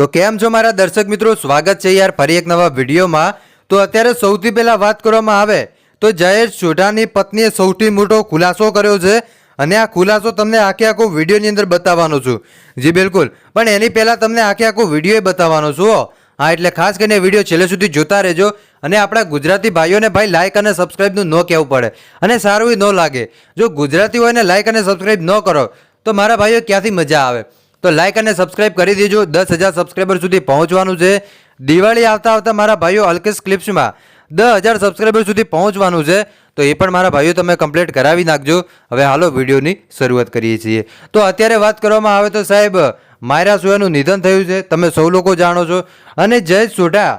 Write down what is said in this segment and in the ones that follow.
તો કેમ છો મારા દર્શક મિત્રો? સ્વાગત છે યાર ફરી એક નવા વિડીયોમાં. તો અત્યારે સૌથી પહેલાં વાત કરવામાં આવે તો જયેશ ચોઢાની પત્નીએ સૌથી મોટો ખુલાસો કર્યો છે અને આ ખુલાસો તમને આખે આખો વિડીયોની અંદર બતાવવાનો છું. જી બિલકુલ. પણ એની પહેલાં તમને આખે આખો વીડિયો બતાવવાનો છું, હા. એટલે ખાસ કરીને વીડિયો છેલ્લે સુધી જોતા રહેજો અને આપણા ગુજરાતી ભાઈઓને ભાઈ લાઇક અને સબસ્ક્રાઈબનું ન કહેવું પડે અને સારું ન લાગે. જો ગુજરાતી હોય ને લાઇક અને સબસ્ક્રાઈબ ન કરો તો મારા ભાઈઓ ક્યાંથી મજા આવે? તો લાઇક અને સબસ્ક્રાઇબ કરી દેજો. દસ હજાર સબસ્ક્રાઈબર સુધી પહોંચવાનું છે. દિવાળી આવતા આવતા મારા ભાઈઓ અલ્કેશ ક્લિપ્સમાં દસ હજાર સબસ્ક્રાઈબર સુધી પહોંચવાનું છે. તો એ પણ મારા ભાઈઓ તમે કમ્પ્લીટ કરાવી નાખજો. હવે હાલો વિડીયોની શરૂઆત કરીએ છીએ. તો અત્યારે વાત કરવામાં આવે તો સાહેબ, માયરા સોયાનું નિધન થયું છે. તમે સૌ લોકો જાણો છો. અને જય સોઢા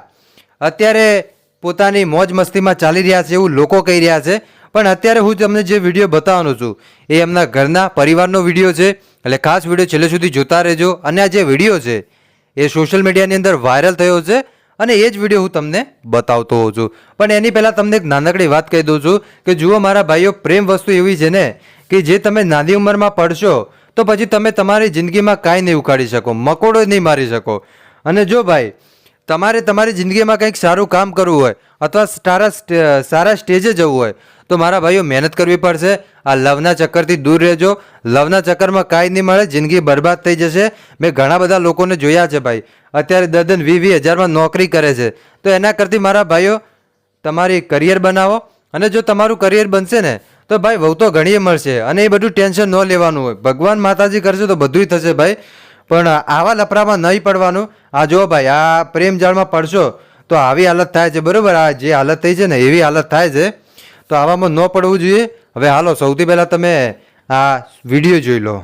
અત્યારે પોતાની મોજ મસ્તીમાં ચાલી રહ્યા છે એવું લોકો કહી રહ્યા છે. પણ અત્યારે હું તમને જે વીડિયો બતાવવાનો છું, એ એમના ઘરના પરિવારનો વીડિયો છે. એટલે ખાસ વીડિયો છેલ્લે સુધી જોતા રહેજો. અને આ જે વીડિયો છે, એ સોશિયલ મીડિયાની અંદર વાયરલ થયો છે અને એ જ વીડિયો હું તમને બતાવતો હોઉં છું. પણ એની પહેલાં તમને એક નાનકડી વાત કહી દઉં છું કે જુઓ મારા ભાઈઓ, પ્રેમ વસ્તુ એવી છે ને કે જે તમે નાની ઉંમરમાં પડશો, તો પછી તમે તમારી જિંદગીમાં કાંઈ નહીં ઉખાડી શકો, મકોડો નહીં મારી શકો. અને જો ભાઈ તમારે તમારી જિંદગીમાં કંઈક સારું કામ કરવું હોય અથવા સારા સારા સ્ટેજે જવું હોય, તો મારા ભાઈઓ મહેનત કરવી પડશે. આ લવના ચક્કરથી દૂર રહેજો. લવના ચક્કરમાં કાંઈ નહીં મળે, જિંદગી બરબાદ થઈ જશે. મેં ઘણા બધા લોકોને જોયા છે ભાઈ. અત્યારે દદન વી વી હજારમાં નોકરી કરે છે. તો એના કરતી મારા ભાઈઓ, તમારી કરિયર બનાવો. અને જો તમારું કરિયર બનશે ને, તો ભાઈ વહુ તો ઘણીએ મળશે અને એ બધું ટેન્શન ન લેવાનું હોય. ભગવાન માતાજી કરશે તો બધુંય થશે ભાઈ. પણ આવા લફરામાં નહીં પડવાનું. આ જો ભાઈ, આ પ્રેમ જાળમાં પડશો, તો આવી હાલત થાય છે, બરાબર? આ જે હાલત થઈ છે ને, એવી હાલત થાય છે. તો આવામાં ન પડવું જોઈએ. હવે હાલો, સૌથી પહેલાં તમે આ વીડિયો જોઈ લો.